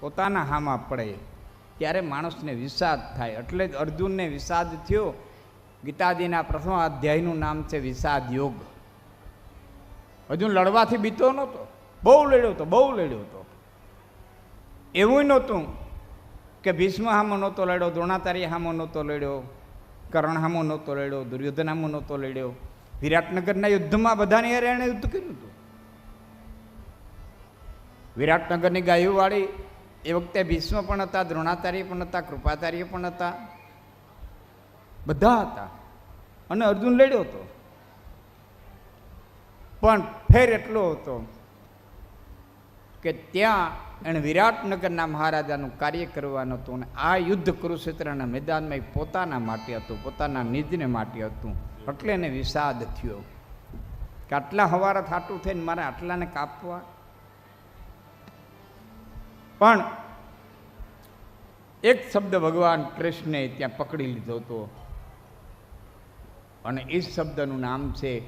પોતાના હામાં પડે. ત્યારે માણસને વિષાદ થાય. એટલે જ અર્જુનને વિષાદ થયો. ગીતાજીના પ્રથમ અધ્યાયનું નામ છે વિષાદ યોગ. અર્જુન લડવાથી બીતો નહોતો. બહુ લડ્યો હતો, બહુ લડ્યો હતો. એવું નહોતું કે ભીષ્મ હામો નહોતો લડ્યો, દ્રોણાચાર્ય હામો નહોતો લડ્યો, કરણ હામો નહોતો લડ્યો, દુર્યોધન હામો નહોતો લડ્યો. વિરાટનગરના યુદ્ધમાં બધાની હારે એણે યુદ્ધ કર્યું હતું. વિરાટનગરની ગાયુવાળી એ વખતે ભીષ્મ પણ હતા, દ્રોણાચાર્ય પણ હતા, કૃપાચાર્ય પણ હતા. બધા હતા. અને અર્જુન લડ્યો હતો. પણ ફેર એટલો હતો કે ત્યાં એણે વિરાટનગરના મહારાજાનું કાર્ય કરવાનું હતું અને આ યુદ્ધ કુરુક્ષેત્રના મેદાનમાં પોતાના માટે હતું, પોતાના નિજને માટે હતું. એટલે એને વિષાદ થયો. કે આટલા હવારા થાટું થઈને મારે આટલાને કાપવા? પણ એક શબ્દ ભગવાન કૃષ્ણે ત્યાં પકડી લીધો હતો. અને એ શબ્દનું નામ છે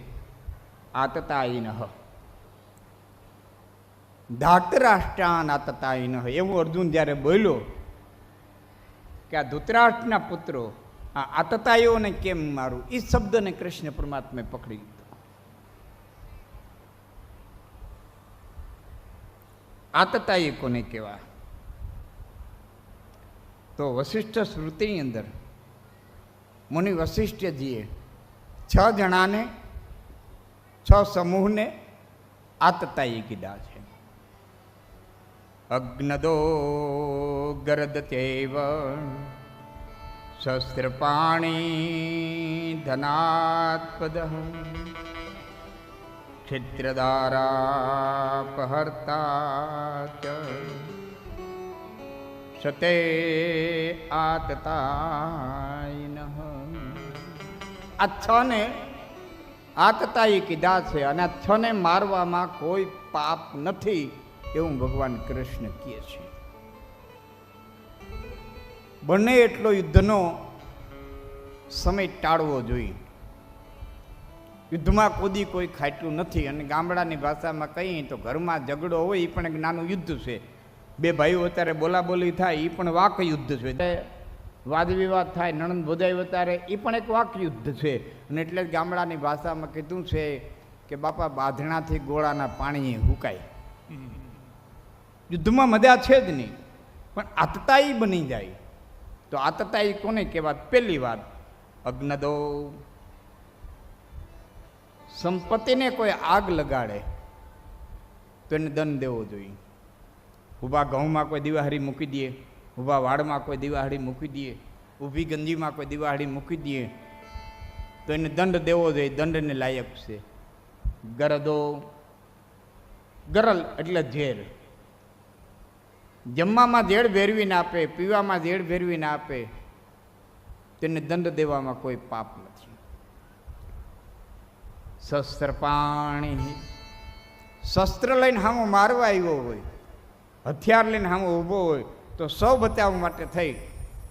આતતાઈનહ ધાતરાષ્ટ્રાન આતતાઈનહ એવું અર્જુન જ્યારે બોલ્યો કે આ ધૃતરાષ્ટ્રના પુત્રો, આ આતતાયોને કેમ મારું? એ શબ્દને કૃષ્ણ પરમાત્માએ પકડી લીધો આતતાઈ કોને કહેવાય? તો વશિષ્ઠ સ્મૃતિની અંદર મુનિ વશિષ્ઠજીએ છ જણાને, છ સમૂહને આતતાઈ કીધા છે. અગ્નદો ગરદતેવ શસ્ત્રપાણી ધનાત્પદ ક્ષિત્રદારાપહર્તા ચ સતે આતતાઈન આ છને ને આતતાઈ કીધા છે અને આ છ મારવામાં કોઈ પાપ નથી એવું ભગવાન કૃષ્ણ કહે છે બને એટલો યુદ્ધનો સમય ટાળવો જોઈએ યુદ્ધમાં કૂદી કોઈ ખાટલું નથી અને ગામડાની ભાષામાં કહીએ તો ઘરમાં ઝઘડો હોય એ પણ એક નાનું યુદ્ધ છે. બે ભાઈઓ અત્યારે બોલાબોલી થાય એ પણ વાક યુદ્ધ છે. વાદ વિવાદ થાય, નણંદ બોધાઈ વતારે એ પણ એક વાક યુદ્ધ છે. અને એટલે જ ગામડાની ભાષામાં કીધું છે કે બાપા, બાંધણાથી ગોળાના પાણી હુકાય. યુદ્ધમાં મજા છે જ નહીં, પણ આતતાઈ બની જાય. તો આતતાઈ કોને કહેવાત પહેલી વાત અગ્નદો સંપત્તિને કોઈ આગ લગાડે, તો એને દંડ દેવો જોઈએ. ઊભા ઘઉંમાં કોઈ દિવાહરી મૂકી દઈએ ઊભા વાડમાં કોઈ દિવાહરી મૂકી દઈએ ઊભી ગંજીમાં કોઈ દિવાહરી મૂકી દઈએ તો એને દંડ દેવો જોઈએ, દંડને લાયક છે. ગરદો, ગરલ એટલે ઝેર. જમવામાં ઝેડ ભેરવીને આપે, પીવામાં ઝેડ ભેરવીને આપે તેને દંડ દેવામાં કોઈ પાપ નથી. શસ્ત્ર પાણી શસ્ત્ર લઈને હામો મારવા આવ્યો હોય, હથિયાર લઈને હામો ઊભો હોય, તો સૌ બતાવવા માટે થઈ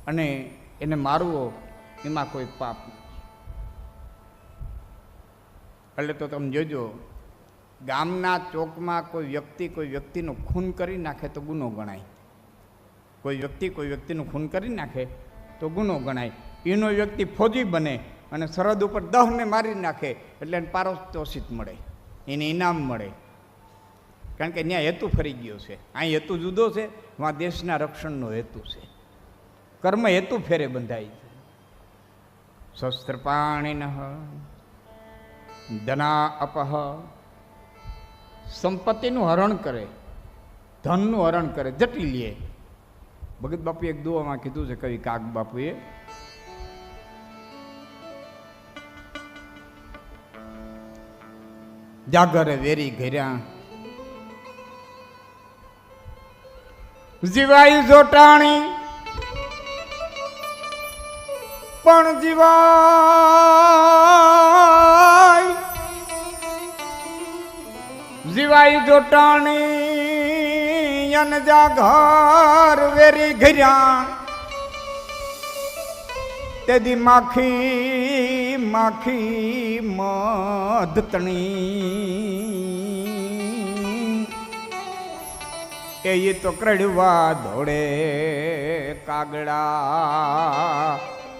અને એને મારવો એમાં કોઈ પાપ એટલે તો તમે જોજો, ગામના ચોકમાં કોઈ વ્યક્તિ કોઈ વ્યક્તિનું ખૂન કરી નાખે તો ગુનો ગણાય. કોઈ વ્યક્તિ કોઈ વ્યક્તિનું ખૂન કરી નાખે તો ગુનો ગણાય. એનો વ્યક્તિ ફોજી બને અને સરહદ ઉપર દહને મારી નાખે એટલે એને પારોતોષિત મળે. એને ઇનામ મળે. કારણ કે ત્યાં હેતુ ફરી ગયો છે. અહીં હેતુ જુદો છે વાં દેશના રક્ષણનો હેતુ છે. કર્મ હેતુ ફેરે બંધાય છે. શસ્ત્ર પાણીન, ધના અપહ સંપત્તિનું હરણ કરે, ધનનું હરણ કરે, જટી લે. ભગત બાપુએ એક દુવામાં કીધું છે, કવિ કાગ બાપુએ જાગરે વેરી ઘર્યા. જીવાઈ જોટાણી. પણ જીવાય જીવાય જોટાણી અન જાગર વેરી ઘર્યા. તેદી માખી માખી મધતણી એ તો કરડવા દોડે કાગડા,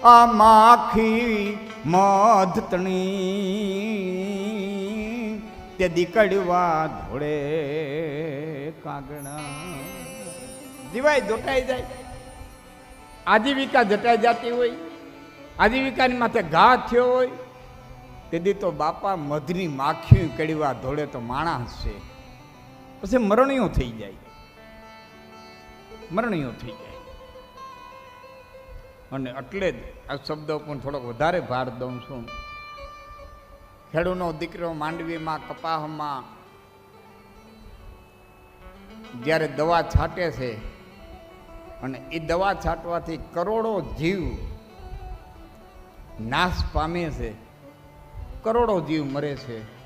આ માખી મધતણી તે કડવા ધોળે કાગડા. દિવાય દોટાઈ જાય. આજીવિકા જટાઈ જતી હોય. આજીવિકાની માથે ઘા થયો હોય તેથી તો બાપા મધની માખી કડવા ધોળે તો માણસ છે. પછી મરણીઓ થઈ જાય. મરણીઓ થઈ જાય. અને એટલે જ આ શબ્દ પણ થોડોક વધારે ભાર દઉં છું. ખેડૂનો દીકરો માંડવીમાં કપાહમાં જ્યારે દવા છાંટે છે, અને એ દવા છાંટવાથી કરોડો જીવ નાશ પામે છે. કરોડો જીવ મરે છે.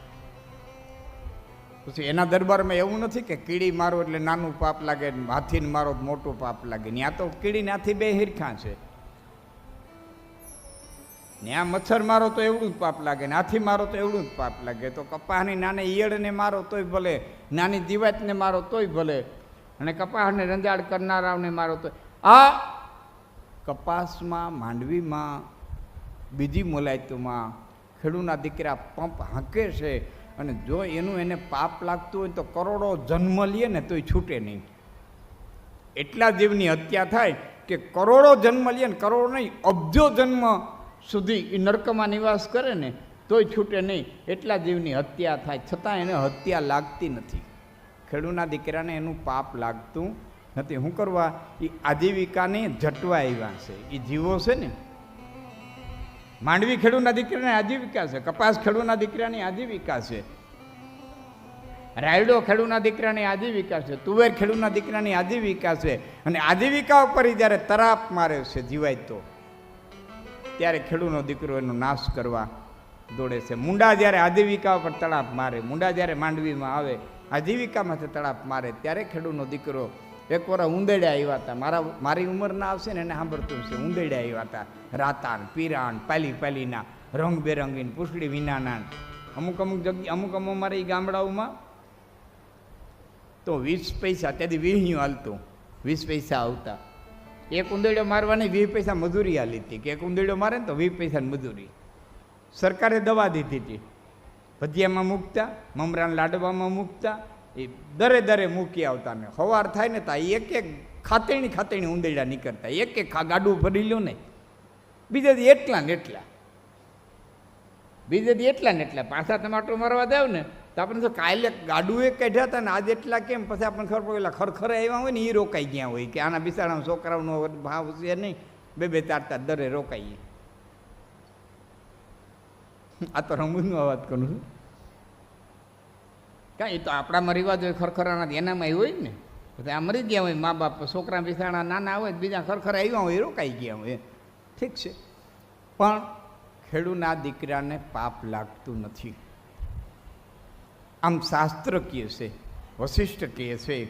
પછી એના દરબારમાં એવું નથી કે કીડી મારો એટલે નાનું પાપ લાગે, હાથીને મારો મોટું પાપ લાગે. ત્યાં તો કીડી નાથી બે હિરખા છે. ત્યાં મચ્છર મારો તો એવડું જ પાપ લાગે, ને હાથી મારો તો એવડું જ પાપ લાગે. તો કપાહની નાની ઈયળને મારો તોય ભલે, નાની દિવાતને મારો તોય ભલે, અને કપાહને રંજાડ કરનારાઓને મારો તો આ કપાસમાં, માંડવીમાં બીજી મોલાયતુમાં ખેડૂના દીકરા પંપ હાંકે છે અને જો એનું એને પાપ લાગતું હોય તો કરોડો જન્મ લે ને તોય છૂટે નહીં. એટલા જીવની હત્યા થાય કે કરોડો જન્મ લે ને કરોડો નહીં, અબજો જન્મ સુધી એ નરકમાં નિવાસ કરે ને તોય છૂટે નહીં. એટલા જીવની હત્યા થાય, છતાં એને હત્યા લાગતી નથી. ખેડૂના દીકરાને એનું પાપ લાગતું નથી. શું કરવા એ આજીવિકાને જટવા આવ્યા છે. એ જીવો છે ને માંડવી ખેડૂના દીકરાની આજીવિકા છે, કપાસ ખેડૂના દીકરાની આજીવિકા છે. રાયડો ખેડૂના દીકરાની આજીવિકા છે, તુવેર ખેડૂના દીકરાની આજીવિકા છે. અને આજીવિકા ઉપર જ્યારે તરાપ મારે છે જીવાય તો ત્યારે ખેડૂનો દીકરો એનો નાશ કરવા દોડે છે. મુંડા જ્યારે આજીવિકા ઉપર તળાપ મારે, મુંડા જ્યારે માંડવીમાં આવે, આજીવિકામાંથી તળાપ મારે, ત્યારે ખેડૂનો દીકરો એક વાર ઉંદેડ્યા આવ્યા હતા. મારા મારી ઉંમરના આવશે ને એને સાંભળતું છે ઉંદેડ્યા આવ્યા હતા. રાતાન પીરાણ પાલી પાલીના રંગબેરંગીન, પૂછડી વિનાના અમુક અમુક જગ્યા, અમુક અમુક અમારા એ ગામડાઓમાં તો વીસ પૈસા, ત્યાંથી વીહ્યું હાલતું. વીસ પૈસા આવતા. એક ઉંદેડો મારવાની વીસ પૈસા મજૂરી હાલી હતી. કે એક ઉંદેડો મારે ને તો વીસ પૈસાની મજૂરી. સરકારે દવા દીધી હતી. ભજીયામાં મૂકતા, મમરાના લાડવામાં મૂકતા એ દરે દરે મૂકી આવતા ને સવાર થાય ને તા એક એક ખાતેણી ખાતેણી ઉંદેડા નીકળતા. એક એક ગાડું ભરી લ્યો ને. બીજે દી એટલા ને એટલા. બીજે દી એટલા ને એટલા. પાછા ટમાટો મારવા જાવ ને, તો આપણે તો કાલે ગાડું એ કાઢ્યા હતા ને, આજે એટલા કેમ? પછી આપણને ખબર પડે ખરખરે આવ્યા હોય ને એ રોકાઈ ગયા હોય કે આના બિસાડા છોકરાઓનો ભાવ છે નહીં. બે બે ચાર ચાર દરે રોકાઈએ. આ તો રમૂજનો અવાજ કરું છું. કાંઈ તો આપણામાં રિવાજ હોય, ખરખરાના એનામાં એ હોય ને. તો આ મરી ગયા હોય, મા બાપ, છોકરા બિસાણા, નાના હોય, બીજા ખરખરા આવ્યા હોય, એ રોકાઈ ગયા હોય. ઠીક છે. પણ ખેડૂના દીકરાને પાપ લાગતું નથી. આમ શાસ્ત્ર કહે છે, વશિષ્ઠ કહે છે,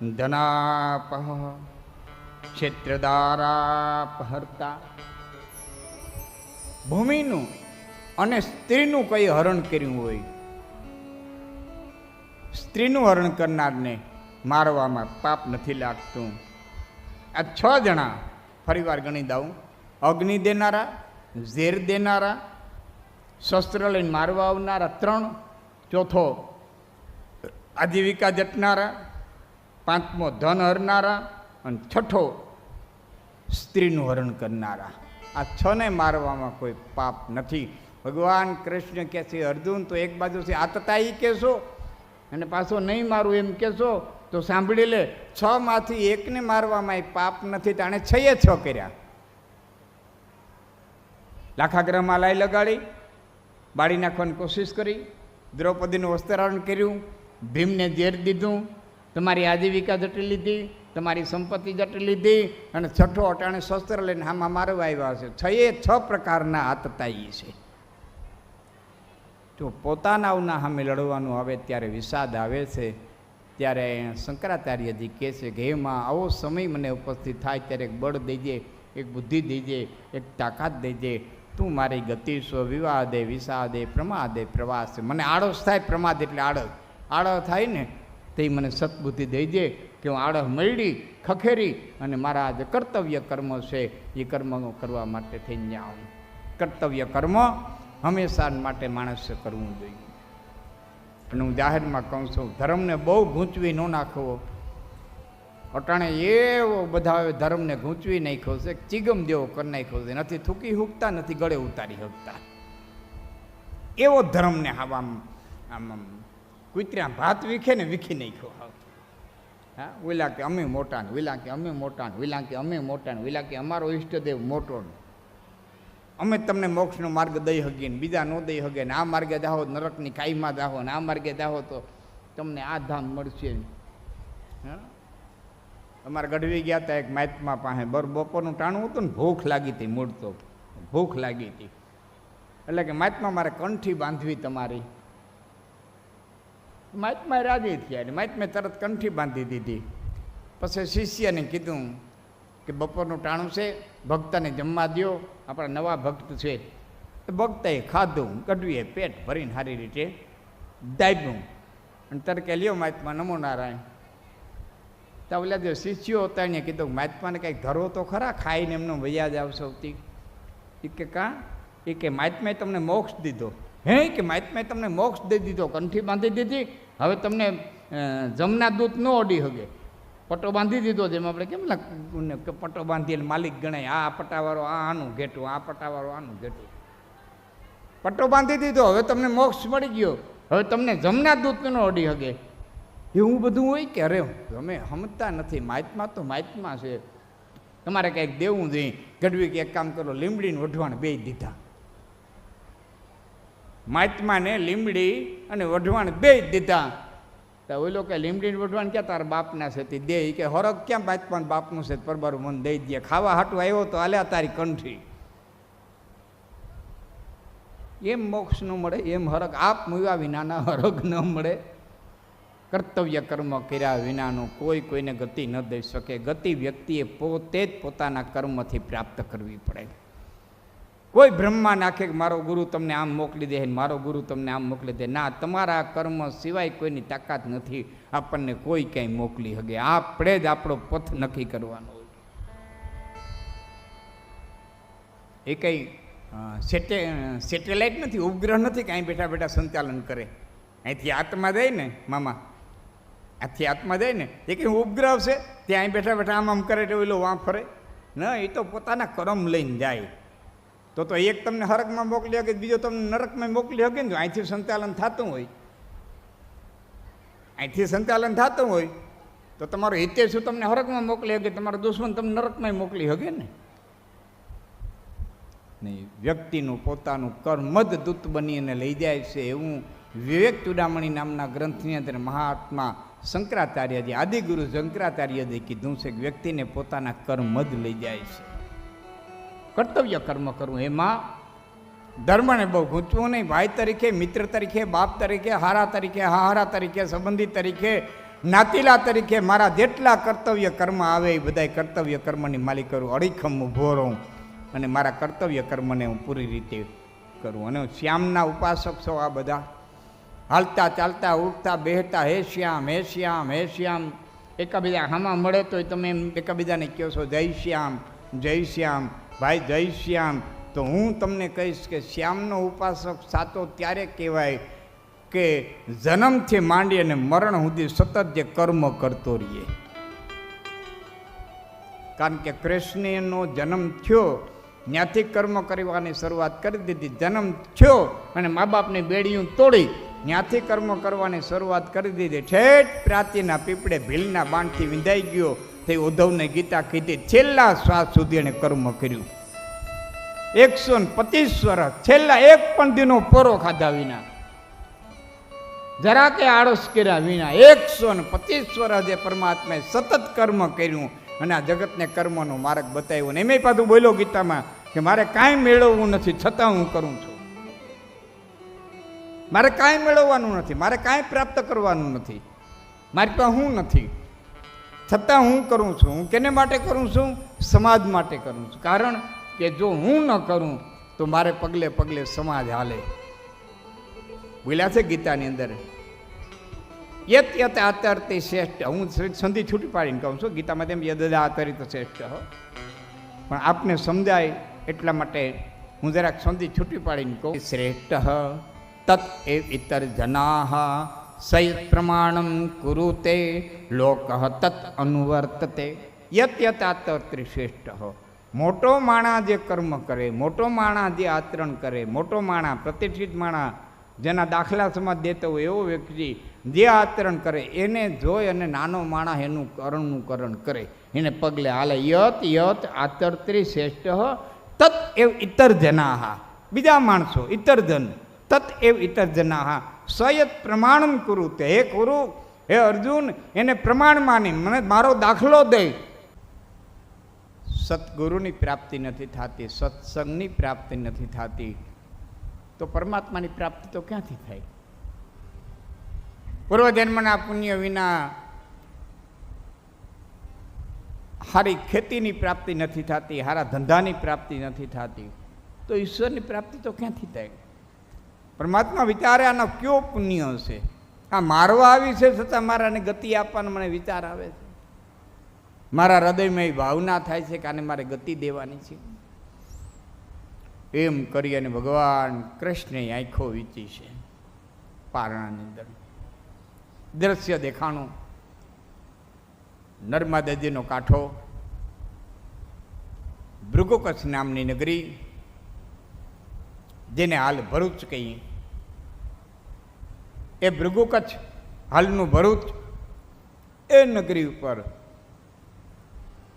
ધનાપહ ક્ષેત્રદારાપહર્તા. ભૂમિનું અને સ્ત્રીનું કઈ હરણ કર્યું હોય સ્ત્રીનું હરણ કરનારને મારવામાં પાપ નથી લાગતું. આ છ જણા ફરીવાર ગણી દઉં. અગ્નિ દેનારા, ઝેર દેનારા, શસ્ત્ર લઈને મારવા આવનારા ત્રણ. ચોથો આજીવિકા જટનારા, પાંચમો ધન હરનારા અને છઠ્ઠો સ્ત્રીનું હરણ કરનારા. આ છને મારવામાં કોઈ પાપ નથી. ભગવાન કૃષ્ણ કહે છે, અર્જુન, તો એક બાજુથી આતતાઈ કહેશો અને પાછો નહીં મારું એમ કહેશો તો સાંભળી લે, છ માંથી એકને મારવામાં એ પાપ નથી તાણે એ છ કર્યા. લાખાગ્રહમાં લાઈ લગાડી, બાળી નાખવાની કોશિશ કરી, દ્રૌપદીનું વસ્ત્રારણ કર્યું, ભીમને ઝેર દીધું, તમારી આજીવિકા જટી લીધી, તમારી સંપત્તિ જટી લીધી, અને છઠ્ઠો અટાણે શસ્ત્ર લઈને હામાં મારવા આવ્યા છે. છએ છ પ્રકારના હાથતાઈ છે. તો પોતાનાઓના સામે લડવાનું આવે ત્યારે વિષાદ આવે છે. ત્યારે શંકરાચાર્યજી કહે છે કે હેમાં આવો સમય મને ઉપસ્થિત થાય ત્યારે એક બળ દેજે, એક બુદ્ધિ દેજે, એક તાકાત દેજે. તું મારી ગતિ સ્વ વિવાદે, વિષાદે, પ્રમાદે પ્રવાસ. મને આળસ થાય, પ્રમાદ એટલે આળસ. આળસ થાય ને, તે મને સદબુદ્ધિ દેજે કે હું આળસ મળી, ખખેરી અને મારા જે કર્તવ્ય કર્મ છે, એ કર્મ કરવા માટે થઈને જાઉં કર્તવ્ય કર્મ હંમેશા માટે માણસે કરવું જોઈએ. અને હું જાહેરમાં કહું છું, ધર્મને બહુ ગૂંચવી ન નાખવો અટાણે એવો બધા હવે ધર્મને ગૂંચવી નાખ્યો છે ચીગમ દેવો કરી નાખ્યો છે. નથી થૂકી હૂકતા નથી, ગળે ઉતારી શકતા એવો ધર્મને આમ આમ આમ આમ કૂતર્યા, ભાત વીખે ને વીખી નાખ્યો હાવ. હા ઓલા કે અમે મોટા ને ઓલા કે અમે મોટા ને ઓલા કે અમે મોટા ને ઓલા કે અમારો ઈષ્ટદેવ મોટો ને અમે તમને મોક્ષનો માર્ગ દઈ શકીએ બીજા ન દઈ શકીએ ને આ માર્ગે જાહો નરકની કાઈમાં જાહો ને આ માર્ગે જાહો તો તમને આ ધામ મળશે અમારે ગઢવી ગયા હતા એક માઇતમાં પાસે. બર બપોરનું ટાણું હતું ને ભૂખ લાગી હતી મૂળ તો. ભૂખ લાગી હતી. એટલે કે માઇતમાં મારે કંઠી બાંધવી તમારી. માઇતમાં રાજી થયા એટલે માઇતમાં તરત કંઠી બાંધી દીધી. પછી શિષ્યને કીધું કે બપોરનું ટાણું છે, ભક્તને જમવા દ્યો. આપણા નવા ભક્ત છે. ભક્તએ ખાધું કઢવીએ પેટ ભરીને સારી રીતે દાબ્યું અને તરકે લ્યો મહાત્મા નમો નારાયણ તો ઓલા જે શિષ્યો હતા એને કીધું મહાત્માને કંઈક ધરો તો ખરા, ખાઈને એમનો વૈયા જ આવશે એ કે કાં? એ કે મહાત્માએ તમને મોક્ષ દીધો. હે? કે મહાત્માએ તમને મોક્ષ દઈ દીધો, કંઠી બાંધી દીધી. હવે તમને જમના દૂત ન ઓડી હગે. પટ્ટો બાંધી દીધો જેમ આપણે કેમ લાગે પટ્ટો બાંધીને માલિક ગણાય. આ પટ્ટાવાળો આ આનું ઘેટું, આ પટ્ટાવાળો આનું ઘેટું. પટ્ટો બાંધી દીધો. હવે તમને મોક્ષ મળી ગયો. હવે તમને જમના દૂત ન અડી હગે. એવું બધું હોય કે? અરે તમે સમજતા નથી. માહિતમાં તો માહિતમાં છે. તમારે કંઈક દેવું જોઈએ ગઢવી કે એક કામ કરો. લીમડીને વઢવાણ બે દીધા. મહાત્માને લીમડી અને વઢવાણ બે દીધા. તો ઓલો કે લીમડીને વઢવાણ ક્યાં તારા બાપના છે તે દે. કે હરક ક્યાં મહાત્મા બાપનું છે પરબર, મન દઈ દે. ખાવા હાટું આવ્યો તો આલ્યા તારી કંઠી. એમ મોક્ષ ન મળે, એમ હરક આપ મૂવ્યા વિનાના હરક ન મળે. કર્તવ્ય કર્મ કર્યા વિનાનું કોઈ કોઈને ગતિ ન દઈ શકે. ગતિ વ્યક્તિએ પોતે જ પોતાના કર્મથી પ્રાપ્ત કરવી પડે. કોઈ બ્રહ્મા નાખે કે મારો ગુરુ તમને આમ મોકલી દે મારો ગુરુ તમને આમ મોકલી દે ના, તમારા કર્મ સિવાય કોઈની તાકાત નથી. આપણને કોઈ ક્યાંય મોકલી શકે આપણે જ આપણો પથ નક્કી કરવાનો એ કંઈ સેટે, સેટેલાઇટ નથી, ઉપગ્રહ નથી કે અહીં બેઠા બેઠા સંચાલન કરે. અહીંથી આત્મા જાય ને, મામા. આથી આત્મા જાય ને, એ કંઈ ઉપગ્રહ છે? ત્યાં અહીં બેઠા બેઠા આમ આમ કરે એટલે ઓલો વાં ફરે ન, એ તો પોતાના કર્મ લઈને જાય. તો તો એક તમને હરકમાં મોકલી શકે, બીજો તમને નરકમાં મોકલી શકે ને અહીંથી સંચાલન થતું હોય. અહીંથી સંચાલન થતું હોય તો તમારો હિતે શું તમને હરકમાં મોકલી શકે, તમારો દુશ્મન તમને નરકમાં મોકલી શકે ને? નહીં વ્યક્તિનું પોતાનું કર્મ જ દૂત બનીને લઈ જાય છે એવું વિવેક ચુડામણી નામના ગ્રંથની અંદર મહાત્મા શંકરાચાર્યજી, આદિગુરુ શંકરાચાર્યજી કીધું છે કે વ્યક્તિને પોતાના કર્મ જ લઈ જાય છે. કર્તવ્ય કર્મ કરું, એમાં ધર્મને બહુ ગૂંચવું નહીં. ભાઈ તરીકે, મિત્ર તરીકે, બાપ તરીકે, હારા તરીકે હારા તરીકે, સંબંધી તરીકે, નાતીલા તરીકે મારા જેટલા કર્તવ્ય કર્મ આવે એ બધા કર્તવ્ય કર્મની માલિક કરું. અડીખમ ઊભો રહું અને મારા કર્તવ્ય કર્મને હું પૂરી રીતે કરું. અને શ્યામના ઉપાસક છો આ બધા. હાલતા ચાલતા, ઉઠતા, બેહતા, હે શ્યામ હે શ્યામ હે શ્યામ. એકાબીજા હામાં મળે તોય તમે એમ એકાબીજાને કહો છો, જય શ્યામ જય શ્યામ. ભાઈ, જય શ્યામ. તો હું તમને કહીશ કે શ્યામનો ઉપાસક સાચો ત્યારે કહેવાય કે જન્મથી માંડી અને મરણ સુધી સતત જે કર્મ કરતો રહીએ. કારણ કે કૃષ્ણનો જન્મ થયો, ત્યાંથી કર્મ કરવાની શરૂઆત કરી દીધી. જન્મ થયો અને મા બાપની બેડીયું તોડી, ત્યાંથી કર્મ કરવાની શરૂઆત કરી દીધી. ઠેઠ પ્રાચીના પીપળે ભીલના બાણથી વિંધાઈ ગયો. તે ઉદ્ધવને ગીતા કીધી, છેલ્લા શ્વાસ સુધી એણે કર્મ કર્યું. એકસો ને પચીસ વર્ષ, છેલ્લા એક પણ દિનો પોરો ખાધા વિના. જરા કે આળસ કર્યા વિના, એકસો ને પચીસ વર્ષ જે પરમાત્માએ સતત કર્મ કર્યું અને આ જગતને કર્મનો માર્ગ બતાવ્યો. ને એમ પાછું બોલ્યો ગીતામાં કે, મારે કાંઈ મેળવવું નથી, છતાં હું કરું છું. મારે કાંઈ મેળવવાનું નથી, મારે કાંઈ પ્રાપ્ત કરવાનું નથી. મારી પાસે હું નથી. છતાં હું કરું છું, હું કેને માટે કરું છું? સમાજ માટે કરું છું. કારણ કે જો હું ન કરું, તો મારે પગલે પગલે સમાજ હાલે. બોલ્યા છે ગીતાની અંદર. યત યત આતરતી શ્રેષ્ઠ. હું સંધિ છૂટી પાડીને કહું છું, ગીતામાં તેમ યદદા આતરિત શ્રેષ્ઠ પણ આપને સમજાય એટલા માટે હું જરાક સંધિ છૂટી પાડીને કહું. શ્રેષ્ઠ તત એ ઇતર જનાહ કુરુ કુરુતે લોક તત અનુવર્તતે યત યત આતર્ત્રી શ્રેષ્ઠ મોટો માણા જે કર્મ કરે મોટો માણા જે આચરણ કરે મોટો માણા પ્રતિષ્ઠિત માણા જેના દાખલા સમાજ દેતો હોય એવો વ્યક્તિ જે આચરણ કરે, એને જોઈ અને નાનો માણા એનું કરણનું કરણ કરે, એને પગલે હાલે, યત યત આતર્ત્રી શ્રેષ્ઠ તત એવ ઇતર જનાહા. બીજા માણસો ઇતર જન તત એવ ઇતર્જના. સ્વયત પ્રમાણમ કુરુ તે. હે કુરુ, હે અર્જુન, એને પ્રમાણ માની. મને મારો દાખલો દે. સદગુરુની પ્રાપ્તિ નથી થતી, સત્સંગની પ્રાપ્તિ નથી થતી. તો પરમાત્માની પ્રાપ્તિ તો ક્યાંથી થાય? પૂર્વજન્મના પુણ્ય વિના સારી ખેતીની પ્રાપ્તિ નથી થતી સારા ધંધાની પ્રાપ્તિ નથી થતી. તો ઈશ્વરની પ્રાપ્તિ તો ક્યાંથી થાય? પરમાત્મા વિચારે આનો કયો પુણ્ય હશે? આ મારવા આવી છે છતાં મારાને ગતિ આપવાનો મને વિચાર આવે છે. મારા હૃદયમાં એ ભાવના થાય છે કે આને મારે ગતિ દેવાની છે. એમ કરી અને ભગવાન કૃષ્ણે આંખો વીચી છે પારણાની અંદર. દ્રશ્ય દેખાણું. નર્મદાજીનો કાંઠો. ભૃગુકચ્છ નામની નગરી. જેને હાલ ભરૂચ કહીએ. એ ભૃગુકચ્છ હાલનું ભરૂચ, એ નગરી ઉપર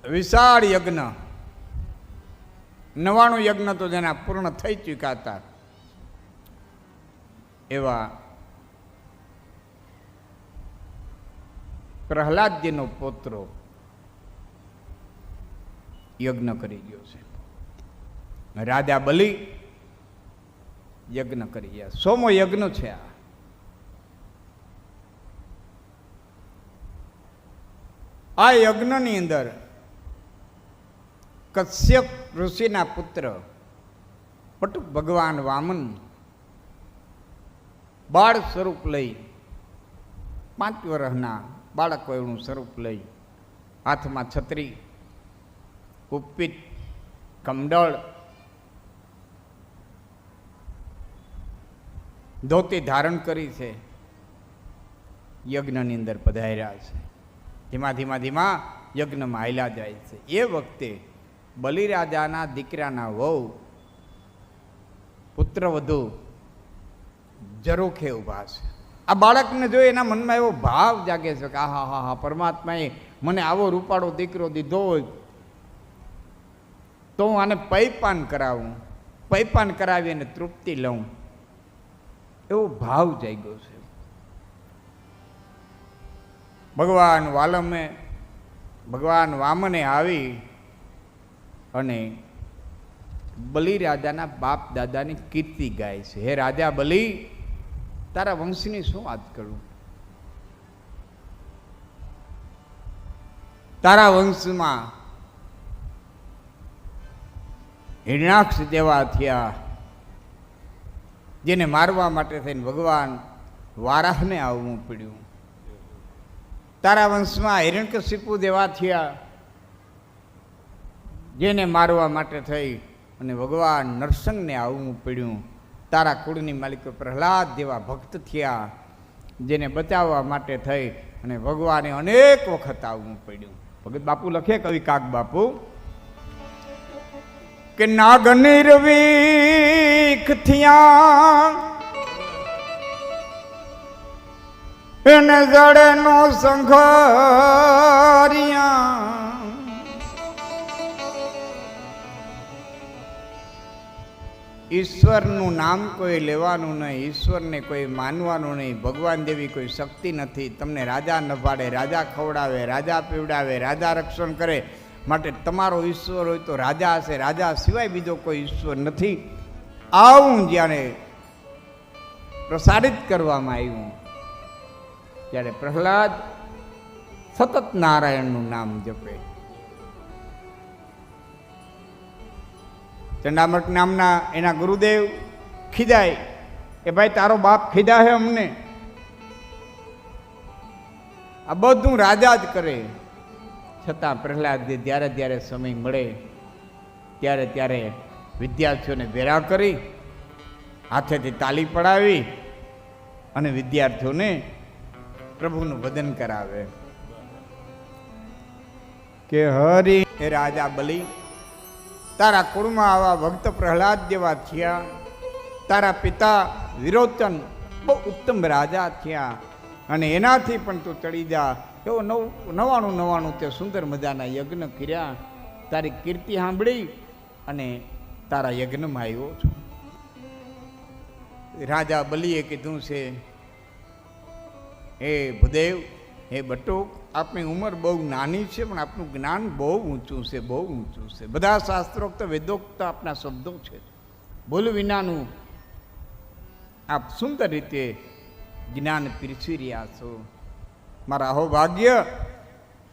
વિશાળ યજ્ઞ. નવાણું યજ્ઞ તો જેના પૂર્ણ થઈ ચૂક્યા હતા. એવા પ્રહલાદજીનો પોત્રો યજ્ઞ કરી ગયો છે. રાજા બલિ યજ્ઞ કરી ગયા. સોમો યજ્ઞ છે આ. આ યજ્ઞની અંદર કશ્યપ ઋષિના પુત્ર પટુ ભગવાન વામન બાળ સ્વરૂપ લઈ પાંચ વર્ષના બાળક એનું સ્વરૂપ લઈ હાથમાં છત્રી, કુપિત કમડળ ધોતી ધારણ કરી છે. યજ્ઞની અંદર પધાર્યા છે. ધીમા ધીમા ધીમા યજ્ઞમાં હાલ્યા જાય છે. એ વખતે બલિરાજાના દીકરાના વહુ, પુત્રવધુ જરૂખે ઊભા છે. આ બાળકને જોઈ એના મનમાં એવો ભાવ જાગે છે કે, આહા, હા હા, પરમાત્માએ મને આવો રૂપાળો દીકરો દીધો હોય તો હું આને પૈપાન કરાવું, પૈપાન કરાવી અને તૃપ્તિ લઉં. એવો ભાવ જાગ્યો છે. ભગવાન વાલમે, ભગવાન વામને આવી અને બલિ રાજાના બાપ દાદાની કીર્તિ ગાય છે. હે રાજા બલિ, તારા વંશની શું વાત કરું? તારા વંશમાં હિરણાક્ષ જેવા થયા, જેને મારવા માટે થઈને ભગવાન વારાહને આવવું પડ્યું. તારા વંશમાં હિરણ્યકશિપુ દેવા થયા. જેને મારવા માટે થઈ અને ભગવાન નરસંગને આવવું પડ્યું. તારા કુળની માલિકો પ્રહલાદ જેવા ભક્ત થયા, જેને બચાવવા માટે થઈ અને ભગવાને અનેક વખત આવવું પડ્યું. ભગત બાપુ લખે કવિ કાક બાપુ, કે નાગનીર વીખ થયા એને જડે નો સંઘારિયા. ઈશ્વરનું નામ કોઈ લેવાનું નહીં, ઈશ્વરને કોઈ માનવાનું નહીં, ભગવાન દેવી કોઈ શક્તિ નથી. તમને રાજા નભાડે રાજા ખવડાવે, રાજા પીવડાવે, રાજા રક્ષણ કરે. માટે તમારો ઈશ્વર હોય તો રાજા હશે. રાજા સિવાય બીજો કોઈ ઈશ્વર નથી. આવું જ્યારે પ્રસારિત કરવામાં આવ્યું ત્યારે પ્રહલાદ સતત નારાયણનું નામ જપે. ચંડામઠ નામના એના ગુરુદેવ ખીજાય કે ભાઈ, તારો બાપ ખીજા હે અમને? આ બધું રાજા જ કરે. છતાં પ્રહલાદ જ્યારે જ્યારે સમય મળે, ત્યારે ત્યારે વિદ્યાર્થીઓને ભેરા કરી, હાથેથી તાલી પડાવી અને વિદ્યાર્થીઓને પ્રભુનું વદન કરાવે. કે હરિ એ રાજા બલી તારા કુળમાં આવા ભક્ત પ્રહલાદ જેવા થયા. તારા પિતા વિરોચન બહુ ઉત્તમ રાજા થયા. અને એનાથી પણ તું ચડી જા. એવો નવ નવાણું નવાણું તે સુંદર મજાના યજ્ઞ કર્યા. તારી કીર્તિ સાંભળી અને તારા યજ્ઞમાં આવ્યો છું. રાજા બલીએ કીધું છે હે ભૂદેવ, હે બટુક, આપની ઉંમર બહુ નાની છે, પણ આપનું જ્ઞાન બહુ ઊંચું છે, બહુ ઊંચું છે. બધા શાસ્ત્રોક્ત, વેદોક્ત આપના શબ્દો છે. બોલ વિનાનું આપ સુંદર રીતે જ્ઞાન પીરસી રહ્યા છો. મારા અહોભાગ્ય,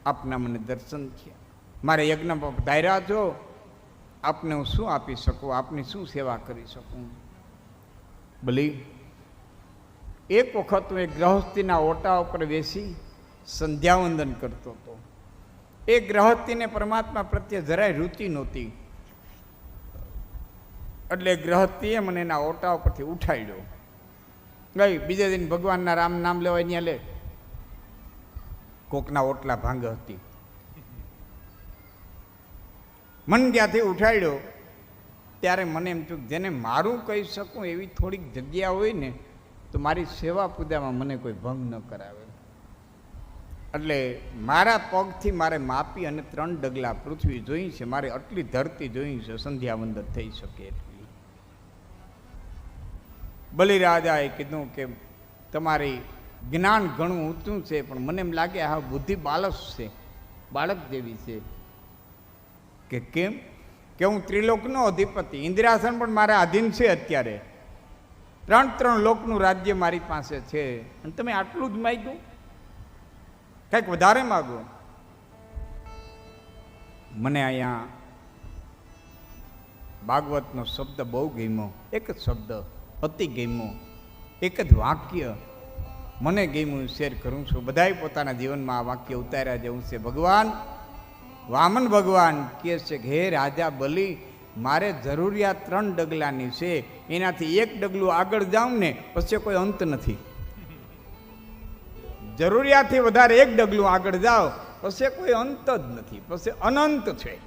આપના મને દર્શન છે મારે યજ્ઞમાં પધાર્યા છો. આપને હું શું આપી શકું? આપની શું સેવા કરી શકું? બલી એક વખત હું એ ગ્રહસ્થીના ઓટા ઉપર બેસી સંધ્યાવંદન કરતો હતો. એ ગ્રહસ્થીને પરમાત્મા પ્રત્યે જરાય રુચિ નહોતી. એટલે ગ્રહસ્થીએ મને એના ઓટા ઉપરથી ઉઠાડ્યો ગઈ, બીજે દિન ભગવાનના રામ નામ લેવાય ત્યાં લે. કોકના ઓટલા ભાંગ હતી. મન ત્યાંથી ઉઠાડ્યો ત્યારે મને એમ થયું જેને મારું કહી શકું એવી થોડીક જગ્યા હોય ને તો મારી સેવા પૂજામાં મને કોઈ ભંગ ન કરાવે. એટલે મારા પગથી મારે માપી અને ત્રણ ડગલા પૃથ્વી જોઈ છે, મારે આટલી ધરતી જોઈ છે, સંધ્યાવંદન થઈ શકે એટલી. બલિરાજાએ કીધું કે તમારી જ્ઞાન ઘણું ઊંચું છે, પણ મને એમ લાગે હા બુદ્ધિ બાળક છે, બાળક જેવી છે. કે કેમ? કે હું ત્રિલોકનો અધિપતિ, ઇન્દિરાસન પણ મારા આધીન છે અત્યારે. ત્રણ ત્રણ લોકનું રાજ્ય મારી પાસે છે. અને તમે આટલું જ માગ્યું? કંઈક વધારે માગો. મને અહીંયા ભાગવતનો શબ્દ બહુ ગમ્યો. એક જ શબ્દ અતિ ગમ્યો. એક જ વાક્ય મને ગમ્યું શેર કરું છું. બધાય પોતાના જીવનમાં આ વાક્ય ઉતાર્યા જેવું છે ભગવાન. વામન ભગવાન કહે છે કે રાજા બલી મારે જરૂરિયાત ત્રણ ડગલાની છે, એનાથી એક ડગલું આગળ જાઉં ને, પછી કોઈ અંત નથી. જરૂરિયાતથી વધારે એક ડગલું આગળ જાઓ, પછી કોઈ અંત જ નથી, પછી અનંત છે.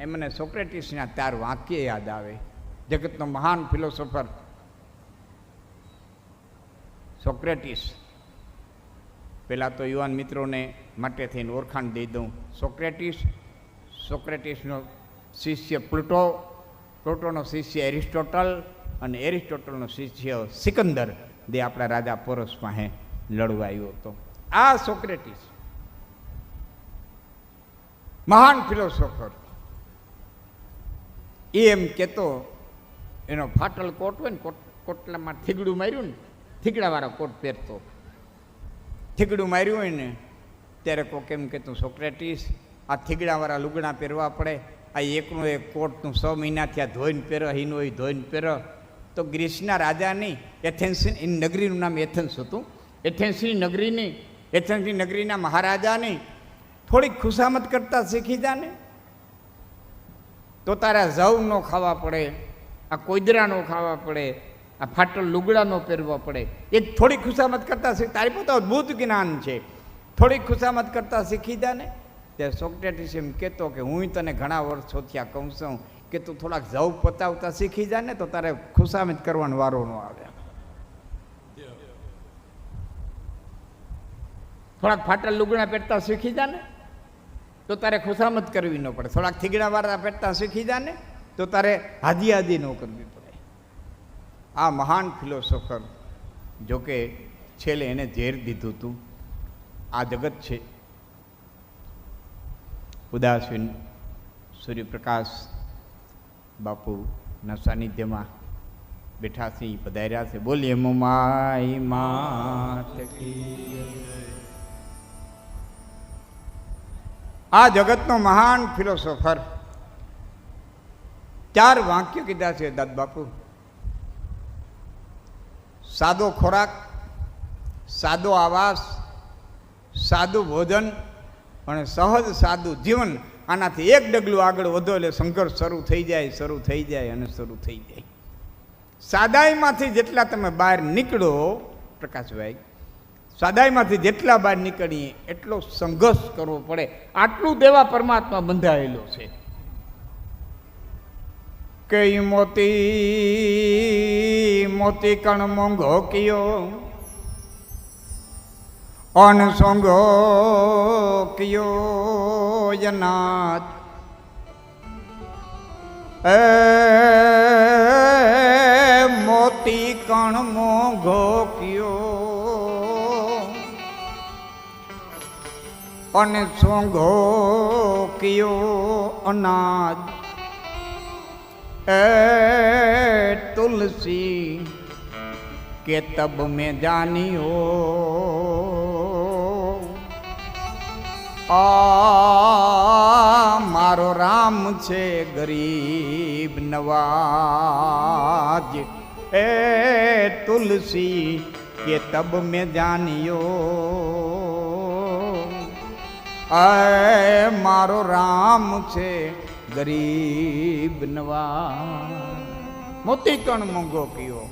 એ મને સોક્રેટિસના ચાર વાક્ય યાદ આવે. જગતનો મહાન ફિલોસોફર. સોક્રેટિસ, પહેલાં તો યુવાન મિત્રોને માટે થઈને ઓળખાણ દઈ દઉં. સોક્રેટિસ સોક્રેટિસનો શિષ્ય પ્લુટો, પ્લુટોનો શિષ્ય એરિસ્ટોટલ અને એરિસ્ટોટલનો શિષ્ય સિકંદર, જે આપણા રાજા પોરસ પાસે લડવાયો હતો. આ સોક્રેટિસ મહાન ફિલોસોફર. એ એમ કહેતો, એનો ફાટલ કોટ હોય ને, કોટ, કોટલામાં થીગડું માર્યું ને, થીગડાવાળો કોટ પહેરતો. થીગડું માર્યું હોય ને, ત્યારે કોક એમ કહેતું, સોક્રેટિસ આ થીગડાવાળા લુગડા પહેરવા પડે. આ એકનું એક કોટનું છ મહિનાથી આ ધોઈને પહેરો, હિનો એ ધોઈને પહેરો. તો ગ્રીસના રાજાની એથેન્સી એ નગરીનું નામ એથેન્સ હતું. એથેન્સની નગરીની એથેન્સની નગરીના મહારાજાની થોડીક ખુશામત કરતા શીખી જા ને તો તારા જવ ન ખાવા પડે, આ કોઈદરા ન ખાવા પડે, આ ફાટલ લુગડા ન પહેરવા પડે. એ થોડી ખુશામત કરતા શીખ, તારી પોતા અદ્ભુત જ્ઞાન છે. થોડીક ખુશામત કરતા શીખી જા ને ત્યારે સોક્રેટિસ એમ કહેતો કે હું તને ઘણા વર્ષોથી આ કહું છું કે તું થોડાક જવ પતાવતા શીખી જા ને તો તારે ખુશામત કરવાનો વારો ન આવે. થોડાક ફાટલ લુગડા પહેરતા શીખી જા ને તો તારે ખુશામત કરવી ન પડે. થોડાક થીગડા વાળા પહેરતા શીખી જા ને તો તારે હાજી હાજી ન કરવી પડે. આ મહાન ફિલોસોફર જોકે છેલ્લે એને ઝેર દીધું હતું આ જગત છે. ઉદાસીન સૂર્યપ્રકાશ બાપુના સાનિધ્યમાં બેઠા છે ઈ પધાર્યા છે બોલીએ મુમાઈ માત કી આ જગતનો મહાન ફિલોસોફર ચાર વાક્ય કીધા છે દાદ બાપુ સાદો ખોરાક સાદો આવાસ સાદું ભોજન અને સહજ સાદું જીવન આનાથી એક ડગલું આગળ વધો એટલે સંઘર્ષ શરૂ થઈ જાય, શરૂ થઈ જાય અને શરૂ થઈ જાય. સાદાઈમાંથી જેટલા તમે બહાર નીકળો, પ્રકાશભાઈ, સાદાઈમાંથી જેટલા બહાર નીકળીએ, એટલો સંઘર્ષ કરવો પડે. આટલું દેવા પરમાત્મા બંધાયેલો છે. કઈ મોતી મોતી કણ મોંઘો કયો? અનસંગો કયો જનાથ એ મોતી કણ મોઘો કયો? અનસંગો કયો અનાજ એ તુલસી, કે તબ મેં જાની હો આ મારો રામ છે ગરીબ નવાજ. એ તુલસી કે તબ મેં જાણ્યો અ મારો રામ છે ગરીબ નવા મોતી કણ મોંઘો કયો?